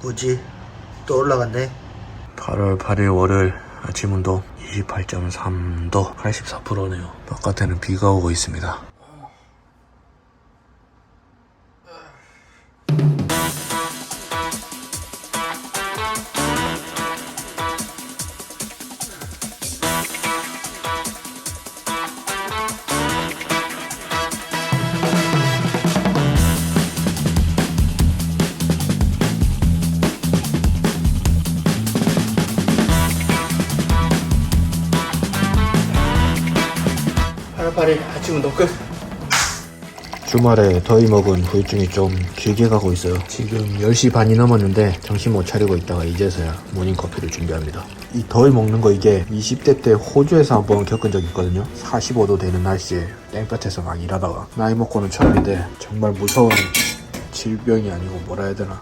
꾸지? 또 올라갔네. 8월 8일 월요일 아침 운동 28.3도 84%네요. 바깥에는 비가 오고 있습니다 주말에 더위 먹은 후유증이 좀 길게 가고 있어요. 지금 10시 반이 넘었는데 정신 못 차리고 있다가 이제서야 모닝커피를 준비합니다. 이 더위 먹는 거 이게 20대 때 호주에서 한번 겪은 적이 있거든요. 45도 되는 날씨에 땡볕에서 막 일하다가 나이 먹고는 처음인데 정말 무서운 질병이 아니고 뭐라 해야 되나.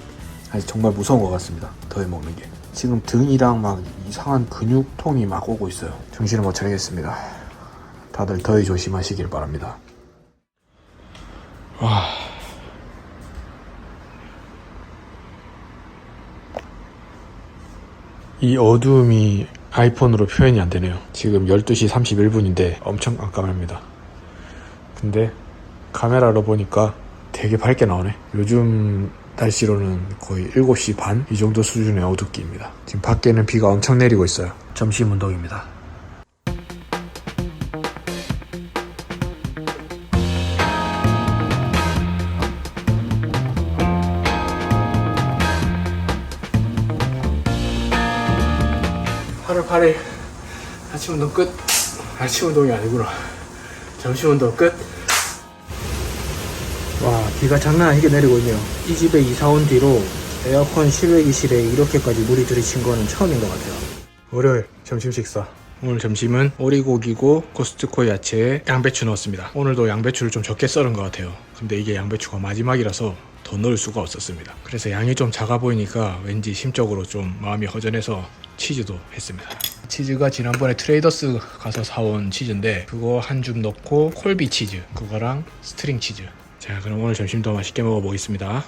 아니 정말 무서운 것 같습니다. 더위 먹는 게. 지금 등이랑 막 이상한 근육통이 막 오고 있어요. 정신을 못 차리겠습니다. 다들 더위 조심하시길 바랍니다. 와. 이 어두움이 아이폰으로 표현이 안 되네요. 지금 12시 31분인데 엄청 깜깜합니다. 근데 카메라로 보니까 되게 밝게 나오네. 요즘 날씨로는 거의 7시 반? 이 정도 수준의 어둡기입니다. 지금 밖에는 비가 엄청 내리고 있어요. 점심 운동입니다. 아침 운동 끝. 아침 운동이 아니구나. 점심 운동 끝. 와, 비가 장난 아니게 내리고 있네요. 이 집에 이사 온 뒤로 에어컨 실외기실에 이렇게까지 물이 들이친 거는 처음인 것 같아요. 월요일 점심 식사. 오늘 점심은 오리고기고 코스트코 야채에 양배추 넣었습니다. 오늘도 양배추를 좀 적게 썰은 것 같아요. 근데 이게 양배추가 마지막이라서 더 넣을 수가 없었습니다. 그래서 양이 좀 작아 보이니까 왠지 심적으로 좀 마음이 허전해서 치즈도 했습니다. 치즈가 지난번에 트레이더스 가서 사온 치즈인데 그거 한 줌 넣고 콜비 치즈 그거랑 스트링 치즈 자 그럼 오늘 점심도 맛있게 먹어보겠습니다.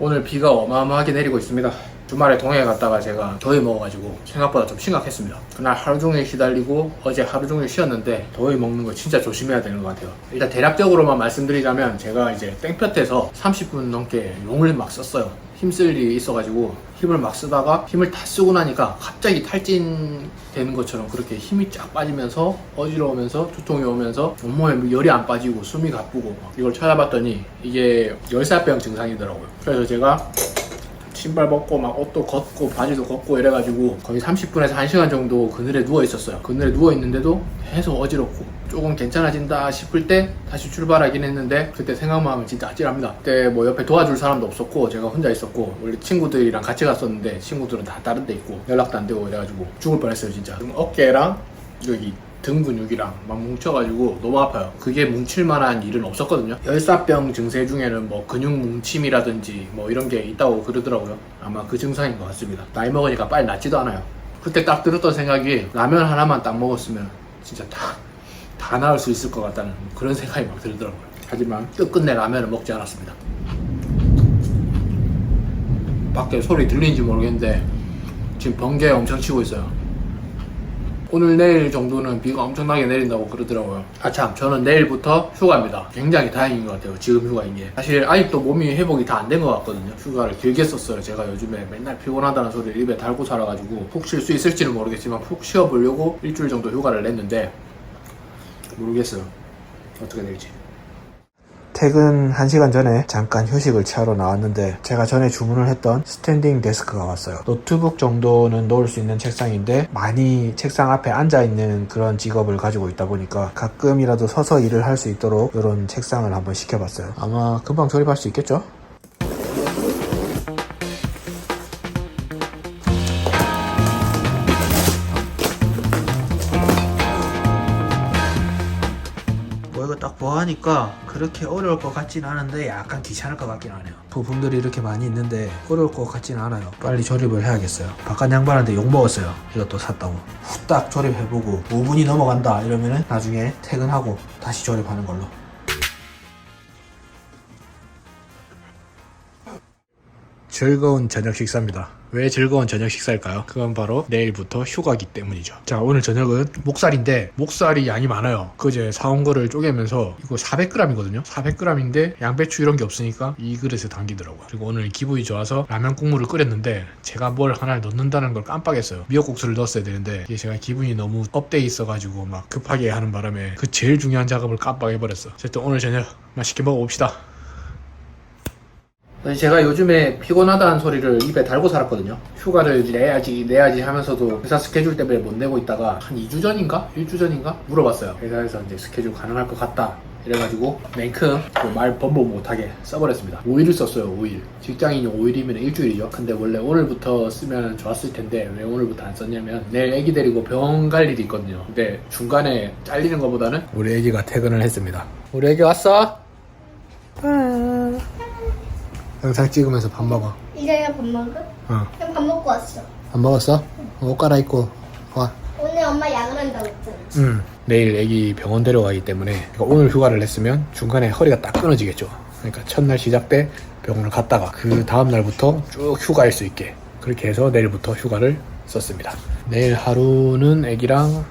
오늘 비가 어마어마하게 내리고 있습니다. 주말에 동해 갔다가 제가 더위 먹어가지고 생각보다 좀 심각했습니다. 그날 하루 종일 시달리고 어제 하루 종일 쉬었는데 더위 먹는 거 진짜 조심해야 되는 것 같아요. 일단 대략적으로만 말씀드리자면 제가 이제 땡볕에서 30분 넘게 용을 막 썼어요. 힘쓸 일이 있어가지고 힘을 막 쓰다가 힘을 다 쓰고 나니까 갑자기 탈진되는 것처럼 그렇게 힘이 쫙 빠지면서 어지러우면서 두통이 오면서 온몸에 열이 안 빠지고 숨이 가쁘고 막 이걸 찾아봤더니 이게 열사병 증상이더라고요. 그래서 제가 신발 벗고 막 옷도 걷고 바지도 걷고 이래가지고 거의 30분에서 1시간 정도 그늘에 누워 있었어요. 그늘에 누워 있는데도 계속 어지럽고 조금 괜찮아진다 싶을 때 다시 출발하긴 했는데 그때 생각만 하면 진짜 아찔합니다. 그때 뭐 옆에 도와줄 사람도 없었고 제가 혼자 있었고 원래 친구들이랑 같이 갔었는데 친구들은 다 다른 데 있고 연락도 안 되고 이래가지고 죽을 뻔했어요 진짜. 어깨랑 여기 등 근육이랑 막 뭉쳐가지고 너무 아파요. 그게 뭉칠 만한 일은 없었거든요. 열사병 증세 중에는 뭐 근육 뭉침이라든지 뭐 이런 게 있다고 그러더라고요. 아마 그 증상인 것 같습니다. 나이 먹으니까 빨리 낫지도 않아요. 그때 딱 들었던 생각이 라면 하나만 딱 먹었으면 진짜 다, 다 나을 수 있을 것 같다는 그런 생각이 막 들더라고요. 하지만 끝끝내 라면을 먹지 않았습니다. 밖에 소리 들리는지 모르겠는데 지금 번개 엄청 치고 있어요. 오늘 내일 정도는 비가 엄청나게 내린다고 그러더라고요. 아참 저는 내일부터 휴가입니다. 굉장히 다행인 것 같아요. 지금 휴가인 게. 사실 아직도 몸이 회복이 다 안 된 것 같거든요. 휴가를 길게 썼어요. 제가 요즘에 맨날 피곤하다는 소리를 입에 달고 살아가지고 푹 쉴 수 있을지는 모르겠지만 푹 쉬어보려고 일주일 정도 휴가를 냈는데 모르겠어요. 어떻게 될지. 퇴근 1시간 전에 잠깐 휴식을 취하러 나왔는데 제가 전에 주문을 했던 스탠딩 데스크가 왔어요. 노트북 정도는 놓을 수 있는 책상인데 많이 책상 앞에 앉아 있는 그런 직업을 가지고 있다 보니까 가끔이라도 서서 일을 할 수 있도록 이런 책상을 한번 시켜봤어요. 아마 금방 조립할 수 있겠죠? 보아하니까 그렇게 어려울 것 같진 않은데 약간 귀찮을 것 같긴 하네요. 부품들이 이렇게 많이 있는데 어려울 것 같진 않아요. 빨리 조립을 해야겠어요. 바깥 양반한테 욕먹었어요. 이것도 샀다고. 후딱 조립해보고 5분이 넘어간다 이러면은 나중에 퇴근하고 다시 조립하는 걸로. 즐거운 저녁 식사입니다. 왜 즐거운 저녁 식사일까요? 그건 바로 내일부터 휴가기 때문이죠. 자, 오늘 저녁은 목살인데 목살이 양이 많아요. 그제 사온 거를 쪼개면서 이거 400g이거든요. 400g인데 양배추 이런 게 없으니까 이 그릇에 담기더라고요. 그리고 오늘 기분이 좋아서 라면 국물을 끓였는데 제가 뭘 하나 넣는다는 걸 깜빡했어요. 미역국수를 넣었어야 되는데 이게 제가 기분이 너무 업돼 있어가지고 막 급하게 하는 바람에 그 제일 중요한 작업을 깜빡해버렸어. 어쨌든 오늘 저녁 맛있게 먹어봅시다. 제가 요즘에 피곤하다는 소리를 입에 달고 살았거든요. 휴가를 내야지 내야지 하면서도 회사 스케줄 때문에 못 내고 있다가 한 2주 전인가? 1주 전인가? 물어봤어요. 회사에서 이제 스케줄 가능할 것 같다. 이래가지고 랭크 그말 번복 못하게 써버렸습니다. 5일을 썼어요. 5일. 직장인이 5일이면 일주일이죠. 근데 원래 오늘부터 쓰면 좋았을 텐데 왜 오늘부터 안 썼냐면 내일 애기 데리고 병원 갈 일이 있거든요. 근데 중간에 잘리는 것보다는 우리 애기가 퇴근을 했습니다. 우리 애기 왔어? 영상 찍으면서 밥 먹어. 이제야 밥 먹어? 어. 그냥 밥 먹고 왔어. 안 먹었어? 옷 갈아입고 와. 오늘 엄마 야근 한다고 했잖아. 응. 내일 애기 병원 데려가기 때문에 그러니까 오늘 휴가를 냈으면 중간에 허리가 딱 끊어지겠죠. 그러니까 첫날 시작 때 병원을 갔다가 그 다음 날부터 쭉 휴가일 수 있게 그렇게 해서 내일부터 휴가를 썼습니다. 내일 하루는 애기랑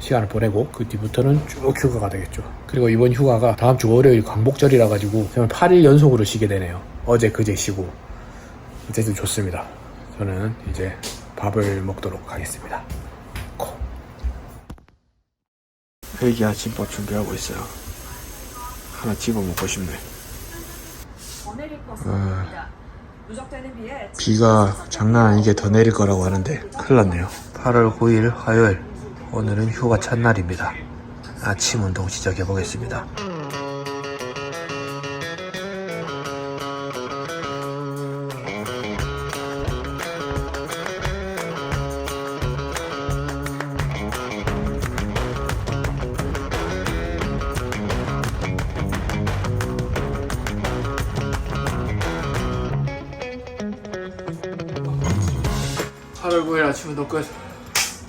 시간을 보내고 그 뒤부터는 쭉 휴가가 되겠죠. 그리고 이번 휴가가 다음 주 월요일 광복절이라 가지고 정말 8일 연속으로 쉬게 되네요. 어제 그제 쉬고 어쨌든 좋습니다. 저는 이제 밥을 먹도록 하겠습니다. 코. 회기 아침밥 준비하고 있어요. 하나 집어 먹고 싶네. 아, 비가 장난 아니게 더 내릴 거라고 하는데 큰일 났네요. 8월 9일 화요일 오늘은 휴가 첫날입니다. 아침 운동 시작해 보겠습니다. 팔월 9일 아침 운동 끝.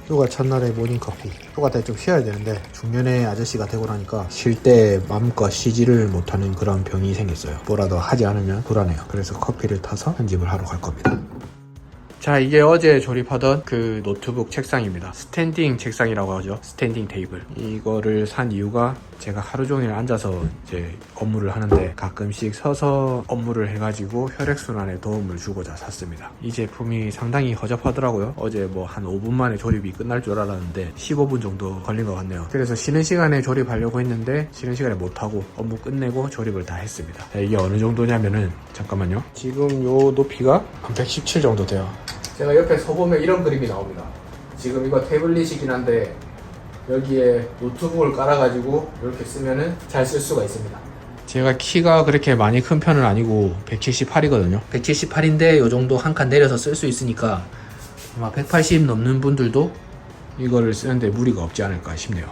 휴가 첫날에 모닝커피. 휴가 때 좀 쉬어야 되는데 중년의 아저씨가 되고 나니까 쉴 때 마음껏 쉬지를 못하는 그런 병이 생겼어요. 뭐라도 하지 않으면 불안해요. 그래서 커피를 타서 편집을 하러 갈 겁니다. 자 이게 어제 조립하던 그 노트북 책상입니다. 스탠딩 책상이라고 하죠. 스탠딩 테이블. 이거를 산 이유가 제가 하루 종일 앉아서 이제 업무를 하는데 가끔씩 서서 업무를 해가지고 혈액순환에 도움을 주고자 샀습니다. 이 제품이 상당히 허접하더라고요. 어제 뭐 한 5분 만에 조립이 끝날 줄 알았는데 15분 정도 걸린 것 같네요. 그래서 쉬는 시간에 조립하려고 했는데 쉬는 시간에 못하고 업무 끝내고 조립을 다 했습니다. 자, 이게 어느 정도냐면은 잠깐만요. 지금 요 높이가 한 117 정도 돼요 제가 옆에 서보면 이런 그림이 나옵니다. 지금 이거 태블릿이긴 한데 여기에 노트북을 깔아가지고 이렇게 쓰면은 잘 쓸 수가 있습니다. 제가 키가 그렇게 많이 큰 편은 아니고 178이거든요. 178인데 이 정도 한 칸 내려서 쓸 수 있으니까 아마 180 넘는 분들도 이거를 쓰는데 무리가 없지 않을까 싶네요.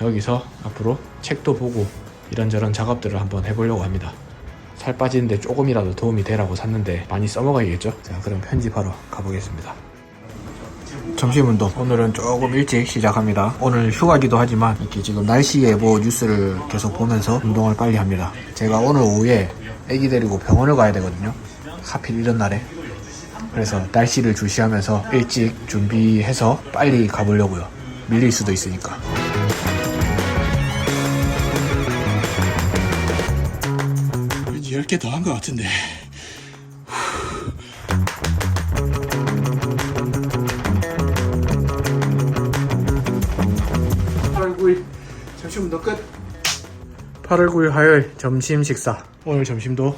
여기서 앞으로 책도 보고 이런저런 작업들을 한번 해보려고 합니다. 살 빠지는데 조금이라도 도움이 되라고 샀는데 많이 써먹어야겠죠? 자 그럼 편집하러 가보겠습니다. 점심 운동. 오늘은 조금 일찍 시작합니다. 오늘 휴가기도 하지만 이렇게 지금 날씨 예보 뉴스를 계속 보면서 운동을 빨리 합니다. 제가 오늘 오후에 애기 데리고 병원을 가야 되거든요. 하필 이런 날에. 그래서 날씨를 주시하면서 일찍 준비해서 빨리 가보려고요. 밀릴 수도 있으니까 10개 더 한 것 같은데. (8월 9일) 점심 운동 끝. 8월 9일 화요일 점심 식사. 오늘 점심도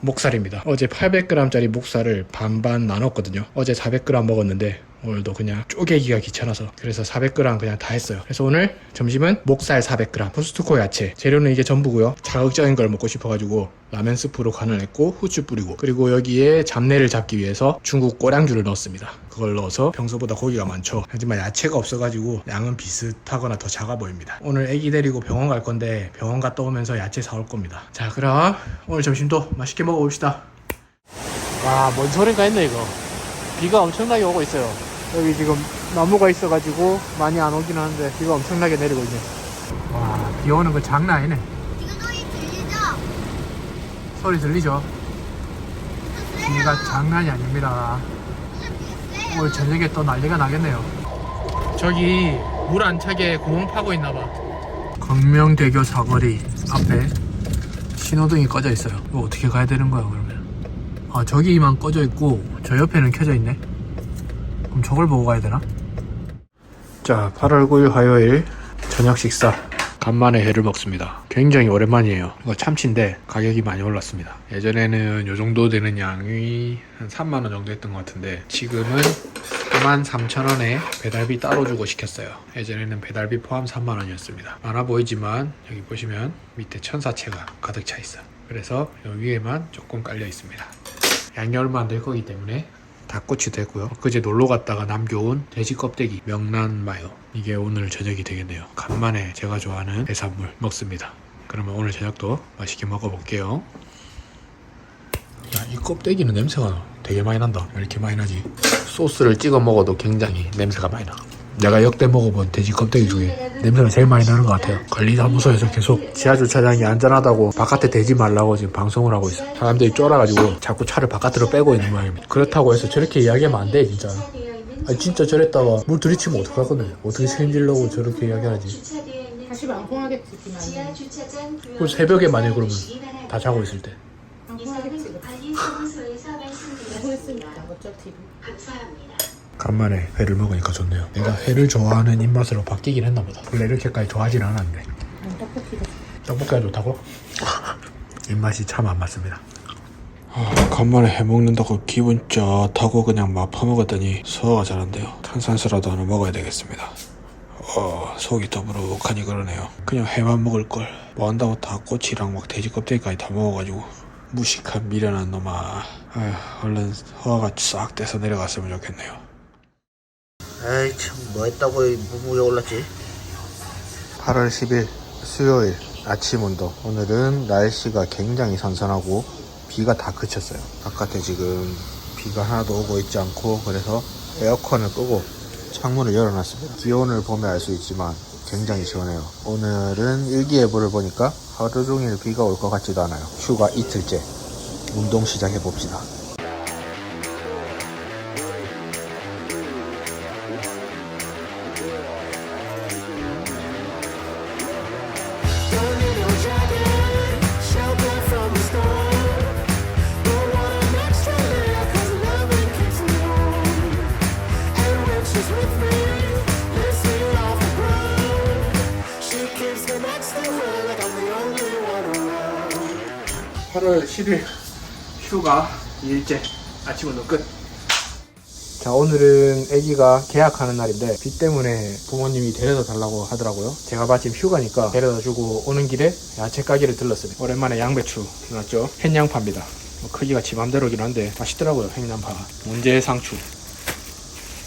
목살입니다. 어제 800g짜리 목살을 반반 나눴거든요. 어제 400g 먹었는데 오늘도 그냥 쪼개기가 귀찮아서 그래서 400g 그냥 다 했어요. 그래서 오늘 점심은 목살 400g 코스트코 야채. 재료는 이게 전부고요. 자극적인 걸 먹고 싶어가지고 라면 스프로 간을 했고 후추 뿌리고 그리고 여기에 잡내를 잡기 위해서 중국 꼬량주를 넣었습니다. 그걸 넣어서 평소보다 고기가 많죠. 하지만 야채가 없어가지고 양은 비슷하거나 더 작아 보입니다. 오늘 애기 데리고 병원 갈 건데 병원 갔다 오면서 야채 사올 겁니다. 자 그럼 오늘 점심도 맛있게 먹어봅시다. 와뭔 소린가 했네 이거. 비가 엄청나게 오고 있어요 여기 지금 나무가 있어가지고 많이 안 오긴 하는데 비가 엄청나게 내리고 있네 와 비 오는 거 장난 아니네 이거 소리 들리죠? 소리 들리죠? 비가 장난이 아닙니다. 오늘 저녁에 또 난리가 나겠네요. 저기 물 안 차게 구멍 파고 있나 봐. 광명대교 사거리 앞에 신호등이 꺼져 있어요. 이거 어떻게 가야 되는 거야 그러면? 아 저기만 꺼져 있고 저 옆에는 켜져 있네. 그럼 저걸 보고 가야 되나? 자, 8월 9일 화요일 저녁 식사. 간만에 회를 먹습니다. 굉장히 오랜만이에요. 이거 참치인데 가격이 많이 올랐습니다. 예전에는 요 정도 되는 양이 한 3만원 정도 했던 것 같은데 지금은 43,000원에 배달비 따로 주고 시켰어요. 예전에는 배달비 포함 3만원이었습니다. 많아 보이지만 여기 보시면 밑에 천사채가 가득 차 있어. 그래서 여기 위에만 조금 깔려 있습니다. 양이 얼마 안 될 거기 때문에 닭꼬치 되고요. 그제 놀러 갔다가 남겨온 돼지 껍데기 명란 마요. 이게 오늘 저녁이 되겠네요. 간만에 제가 좋아하는 해산물 먹습니다. 그러면 오늘 저녁도 맛있게 먹어볼게요. 야, 이 껍데기는 냄새가 되게 많이 난다. 왜 이렇게 많이 나지? 소스를 찍어 먹어도 굉장히 냄새가 많이 나. 내가 역대 먹어본 돼지 껍데기 중에 냄새가 제일 많이 나는 것 같아요. 관리사무소에서 계속 지하 주차장이 안전하다고 바깥에 대지 말라고 지금 방송을 하고 있어. 사람들이 쫄아가지고 자꾸 차를 바깥으로 빼고 있는 모양입니다. 그렇다고 해서 저렇게 이야기하면 안 돼, 진짜. 아니, 진짜 저랬다가 물 들이치면 어떡하거든. 어떻게 책임질려고 저렇게 이야기하지. 다시 그만 그 새벽에 만약 그러면 다 자고 있을 때. 방송하겠지 방송했으니까 어쩔 TV 간만에 회를 먹으니까 좋네요. 내가 회를 좋아하는 입맛으로 바뀌긴 했나 보다. 원래 이렇게까지 좋아하진 않았는데. 난 떡볶이가 떡볶이가 좋다고? 입맛이 참 안 맞습니다. 아, 간만에 해먹는다고 기분 쩌하고 그냥 막 퍼먹었더니 소화가 잘 안 돼요. 탄산수라도 하나 먹어야 되겠습니다. 어, 속이 더부룩하니 그러네요. 그냥 회만 먹을 걸. 뭐 한다고 닭꼬치랑 막 돼지 껍데기까지 다 먹어가지고 무식한 미련한 놈아. 아휴, 얼른 소화가 싹 떼서 내려갔으면 좋겠네요. 아이 참 뭐 했다고 무무에 올랐지? 8월 10일 수요일 아침 운동. 오늘은 날씨가 굉장히 선선하고 비가 다 그쳤어요. 바깥에 지금 비가 하나도 오고 있지 않고 그래서 에어컨을 끄고 창문을 열어놨습니다. 기온을 보면 알 수 있지만 굉장히 시원해요. 오늘은 일기예보를 보니까 하루 종일 비가 올 것 같지도 않아요. 휴가 이틀째. 운동 시작해 봅시다 8월 10일 휴가 2일째 아침 운동 끝. 자 오늘은 아기가 계약하는 날인데 비 때문에 부모님이 데려다 달라고 하더라고요. 제가 마침 휴가니까 데려다 주고 오는 길에 야채 가게를 들렀습니다. 오랜만에 양배추 나왔죠. 햇양파입니다. 뭐 크기가 지 맘대로긴 한데 맛있더라고요 햇양파. 문제 상추.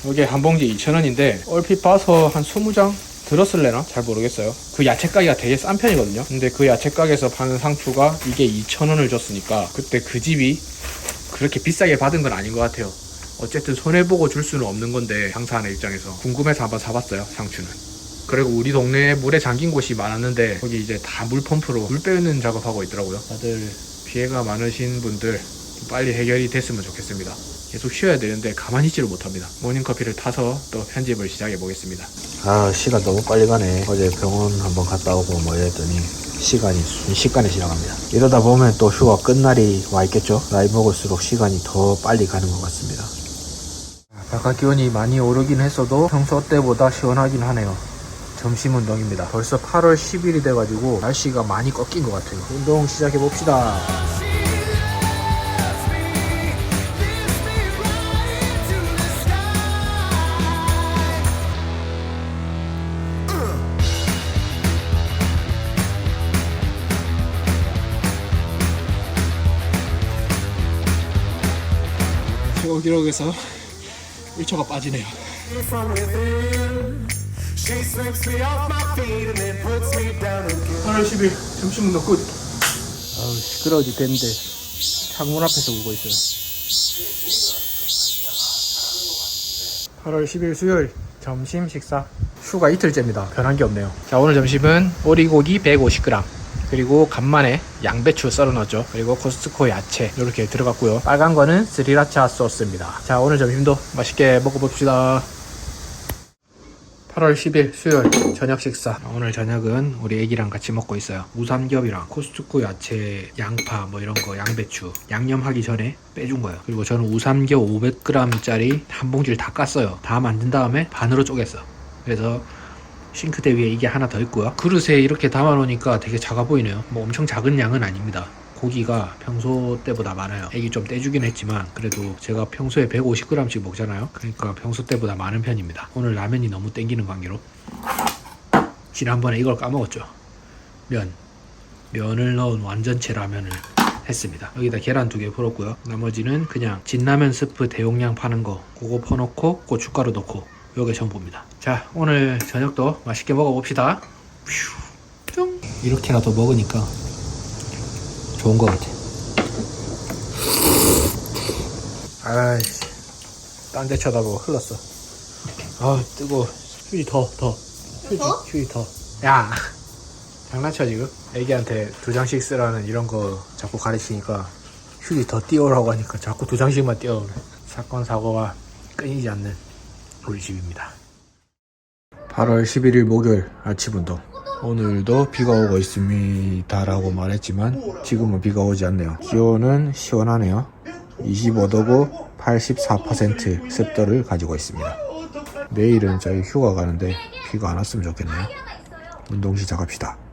이게 한 봉지 2,000원인데 얼핏 봐서 한 20장 들었을래나? 잘 모르겠어요. 그 야채 가게가 되게 싼 편이거든요. 근데 그 야채 가게에서 파는 상추가 이게 2,000원을 줬으니까 그때 그 집이 그렇게 비싸게 받은 건 아닌 것 같아요. 어쨌든 손해보고 줄 수는 없는 건데 장사하는 입장에서 궁금해서 한번 사봤어요 상추는. 그리고 우리 동네에 물에 잠긴 곳이 많았는데 거기 이제 다 물 펌프로 물 빼는 작업하고 있더라고요. 다들 피해가 많으신 분들 좀 빨리 해결이 됐으면 좋겠습니다. 계속 쉬어야 되는데 가만히 있지를 못합니다. 모닝커피를 타서 또 편집을 시작해 보겠습니다. 아 시간 너무 빨리 가네. 어제 병원 한번 갔다 오고 뭐 이랬더니 시간이 순식간에 지나갑니다. 이러다 보면 또 휴가 끝날이 와 있겠죠. 나이 먹을수록 시간이 더 빨리 가는 것 같습니다. 바깥 기온이 많이 오르긴 했어도 평소 때보다 시원하긴 하네요. 점심 운동입니다. 벌써 8월 10일이 돼가지고 날씨가 많이 꺾인 것 같아요. 운동 시작해 봅시다. 최고 기록에서 1초가 빠지네요. From within, she sweeps me off my feet and then puts me down again. 8월 10일 점심 운동 끝. 아우 시끄러워 죽겠는데 창문 앞에서 울고 있어요. 8월 10일 수요일 점심 식사 휴가 이틀째입니다. 변한 게 없네요. 자 오늘 점심은 오리고기 150g 그리고 간만에 양배추 썰어 넣었죠. 그리고 코스트코 야채 이렇게 들어갔고요. 빨간 거는 스리라차 소스입니다. 자 오늘 점심도 맛있게 먹어봅시다. 8월 10일 수요일 저녁 식사 오늘 저녁은 우리 애기랑 같이 먹고 있어요 무삼겹이랑 코스트코 야채 양파 뭐 이런 거 양배추 양념하기 전에 빼준 거예요 그리고 저는 우삼겹 500g짜리 한 봉지를 다 깠어요 다 만든 다음에 반으로 쪼갰어 그래서 싱크대 위에 이게 하나 더 있고요 그릇에 이렇게 담아 놓으니까 되게 작아 보이네요 뭐 엄청 작은 양은 아닙니다 고기가 평소 때보다 많아요. 애기 좀 떼주긴 했지만 그래도 제가 평소에 150g씩 먹잖아요. 그러니까 평소 때보다 많은 편입니다. 오늘 라면이 너무 땡기는 관계로 지난번에 이걸 까먹었죠. 면 면을 넣은 완전체 라면을 했습니다. 여기다 계란 두 개 풀었고요. 나머지는 그냥 진라면 스프 대용량 파는 거 그거 퍼놓고 고춧가루 넣고 요게 전부입니다. 자 오늘 저녁도 맛있게 먹어봅시다. 이렇게라도 먹으니까 좋은 것 같아. 아이씨, 딴 데 쳐다보고 흘렀어. 아, 뜨거워. 휴지 더, 더. 휴지, 더? 휴지 더. 야, 장난쳐 지금? 애기한테 두 장씩 쓰라는 이런 거 자꾸 가르치니까 휴지 더 띄우라고 하니까 자꾸 두 장씩만 띄워오네. 사건 사고가 끊이지 않는 우리 집입니다. 8월 11일 목요일 아침 운동. 오늘도 비가 오고 있습니다 라고 말했지만 지금은 비가 오지 않네요. 기온은 시원하네요. 25도고 84% 습도를 가지고 있습니다. 내일은 저희 휴가 가는데 비가 안 왔으면 좋겠네요. 운동 시작합시다.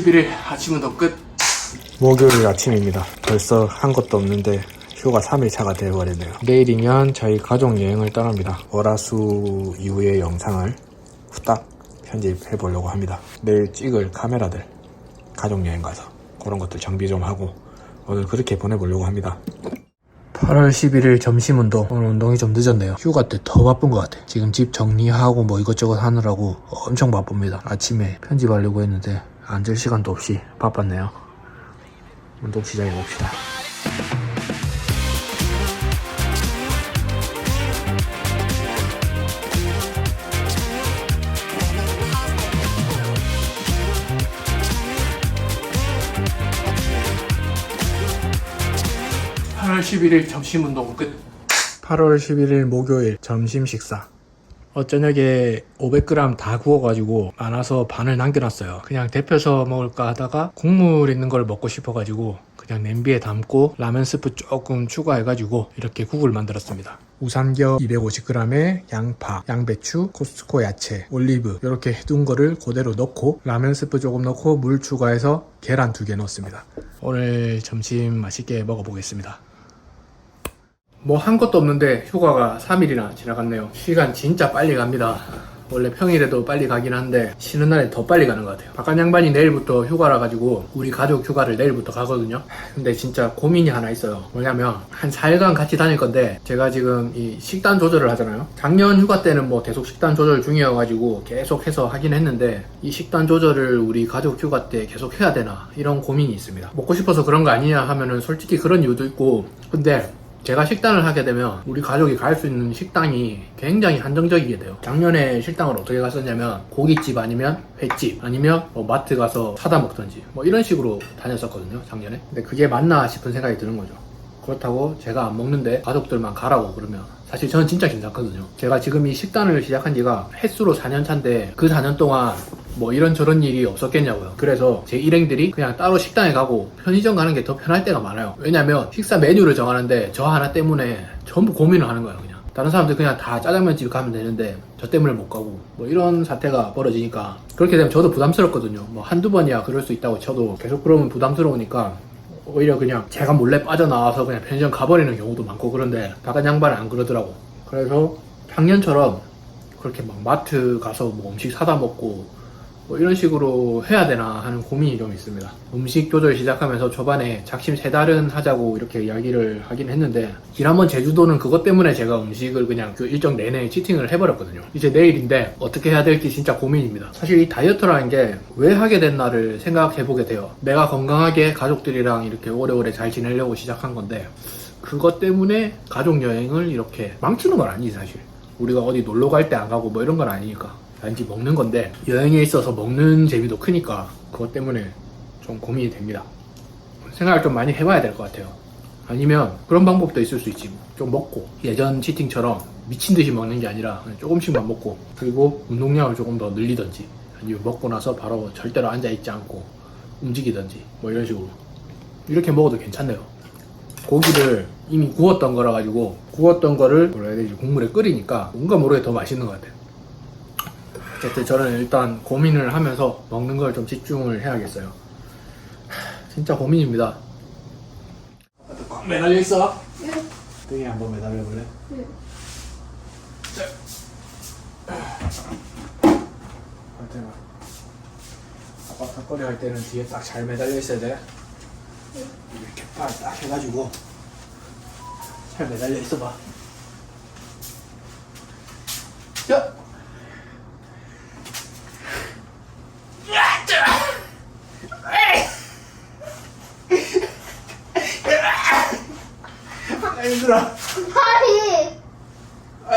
11일 아침 운동 끝. 목요일 아침입니다. 벌써 한 것도 없는데 휴가 3일 차가 되어버렸네요. 내일이면 저희 가족 여행을 떠납니다. 월화수 이후의 영상을 후딱 편집해 보려고 합니다. 내일 찍을 카메라들 가족 여행 가서 그런 것들 정비 좀 하고 오늘 그렇게 보내보려고 합니다. 8월 11일 점심 운동. 오늘 운동이 좀 늦었네요. 휴가 때 더 바쁜 것 같아. 지금 집 정리하고 뭐 이것저것 하느라고 엄청 바쁩니다. 아침에 편집하려고 했는데 앉을 시간도 없이 바빴네요. 운동 시작해 봅시다. (8월 11일) 점심 운동 끝 (8월 11일) 목요일 점심 식사 어, 저녁에 500g 다 구워가지고 많아서 반을 남겨놨어요. 그냥 데펴서 먹을까 하다가 국물 있는 걸 먹고 싶어가지고 그냥 냄비에 담고 라면 스프 조금 추가해가지고 이렇게 국을 만들었습니다. 우삼겹 250g에 양파, 양배추, 코스트코 야채, 올리브 이렇게 해둔 거를 그대로 넣고 라면 스프 조금 넣고 물 추가해서 계란 두 개 넣었습니다. 오늘 점심 맛있게 먹어보겠습니다. 뭐 한 것도 없는데 휴가가 3일이나 지나갔네요. 시간 진짜 빨리 갑니다. 원래 평일에도 빨리 가긴 한데 쉬는 날에 더 빨리 가는 것 같아요. 바깥 양반이 내일부터 휴가라 가지고 우리 가족 휴가를 내일부터 가거든요. 근데 진짜 고민이 하나 있어요. 뭐냐면 한 4일간 같이 다닐 건데 제가 지금 이 식단 조절을 하잖아요. 작년 휴가 때는 뭐 계속 식단 조절 중이어 가지고 계속해서 하긴 했는데 이 식단 조절을 우리 가족 휴가 때 계속 해야 되나 이런 고민이 있습니다. 먹고 싶어서 그런 거 아니냐 하면은 솔직히 그런 이유도 있고 근데 제가 식단을 하게 되면 우리 가족이 갈 수 있는 식당이 굉장히 한정적이게 돼요. 작년에 식당을 어떻게 갔었냐면 고깃집 아니면 횟집 아니면 뭐 마트 가서 사다 먹던지 뭐 이런 식으로 다녔었거든요. 작년에. 근데 그게 맞나 싶은 생각이 드는 거죠. 그렇다고 제가 안 먹는데 가족들만 가라고 그러면 사실 저는 진짜 괜찮거든요. 제가 지금 이 식단을 시작한 지가 횟수로 4년 차인데 그 4년 동안 뭐 이런저런 일이 없었겠냐고요. 그래서 제 일행들이 그냥 따로 식당에 가고 편의점 가는 게 더 편할 때가 많아요. 왜냐면 식사 메뉴를 정하는데 저 하나 때문에 전부 고민을 하는 거예요, 그냥. 다른 사람들 그냥 다 짜장면 집 가면 되는데 저 때문에 못 가고 뭐 이런 사태가 벌어지니까 그렇게 되면 저도 부담스럽거든요. 뭐 한두 번이야 그럴 수 있다고 쳐도 계속 그러면 부담스러우니까 오히려 그냥 제가 몰래 빠져나와서 그냥 편의점 가버리는 경우도 많고 그런데 바깥 양반은 안 그러더라고. 그래서 작년처럼 그렇게 막 마트 가서 뭐 음식 사다 먹고 뭐 이런 식으로 해야 되나 하는 고민이 좀 있습니다. 음식 조절 시작하면서 초반에 작심 세 달은 하자고 이렇게 이야기를 하긴 했는데 지난번 제주도는 그것 때문에 제가 음식을 그냥 그 일정 내내 치팅을 해버렸거든요. 이제 내일인데 어떻게 해야 될지 진짜 고민입니다. 사실 이 다이어트라는 게 왜 하게 됐나를 생각해보게 돼요. 내가 건강하게 가족들이랑 이렇게 오래오래 잘 지내려고 시작한 건데 그것 때문에 가족 여행을 이렇게 망치는 건 아니지 사실. 우리가 어디 놀러 갈 때 안 가고 뭐 이런 건 아니니까 단지 먹는 건데 여행에 있어서 먹는 재미도 크니까 그것 때문에 좀 고민이 됩니다. 생각을 좀 많이 해봐야 될 것 같아요. 아니면 그런 방법도 있을 수 있지. 뭐좀 먹고 예전 치팅처럼 미친 듯이 먹는 게 아니라 조금씩만 먹고 그리고 운동량을 조금 더 늘리든지 아니면 먹고 나서 바로 절대로 앉아 있지 않고 움직이든지 뭐 이런 식으로 이렇게 먹어도 괜찮네요. 고기를 이미 구웠던 거라 가지고 구웠던 거를 뭐라 해야 되지 국물에 끓이니까 뭔가 모르게 더 맛있는 것 같아요. 어쨌든 저는 일단 고민을 하면서 먹는 걸 좀 집중을 해야겠어요. 하, 진짜 고민입니다. 꽉 매달려 있어. 응. 등에 한번 매달려 볼래? 응. 하여튼 아빠 턱걸이 할 때는 뒤에 딱 잘 매달려 있어야 돼. 이렇게 팔 딱 해가지고 잘 매달려 있어봐. 야! 아 힘들어. 팔이.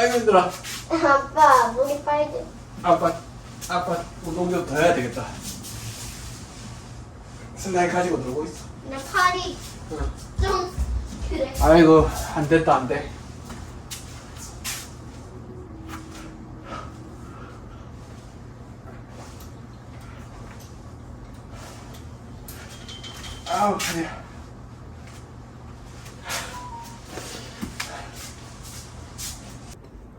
아이고 힘들어. 아빠 목이 빨개. 아빠, 아빠 운동 좀더 해야 되겠다. 슬라임 가지고 놀고 있어. 나 팔이 응. 좀 그래. 아이고 안 됐다 안 돼. 아우 다리야.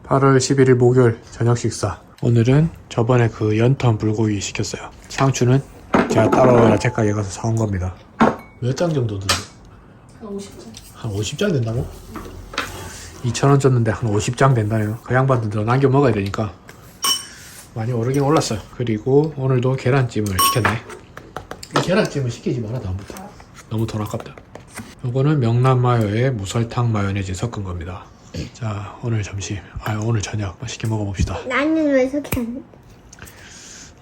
(8월 11일) 목요일 저녁 식사 오늘은 저번에 그 연탄 불고기 시켰어요 상추는 제가 따로 야채 가게 가서 사온 겁니다 몇 장 정도 드세요? 한 50분. 한 50장 된다고? 2,000원 줬는데 한 50장 된다네요. 그 양반들 더 남겨 먹어야 되니까 많이 오르긴 올랐어요. 그리고 오늘도 계란찜을 시켰네. 이 계란찜을 시키지 마라 다음부터. 너무 돈 아깝다. 요거는 명란 마요에 무설탕 마요네즈 섞은 겁니다. 자 오늘 점심 아 오늘 저녁 맛있게 먹어봅시다. 나는 왜 속이 안 돼?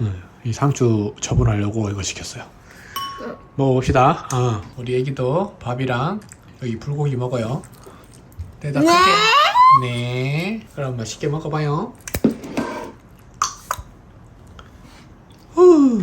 음, 상추 처분하려고 이거 시켰어요. 먹어봅시다. 아, 우리 애기도 밥이랑 여기 불고기 먹어요. 대다 네? 크게. 네. 그럼 맛있게 먹어봐요. 후.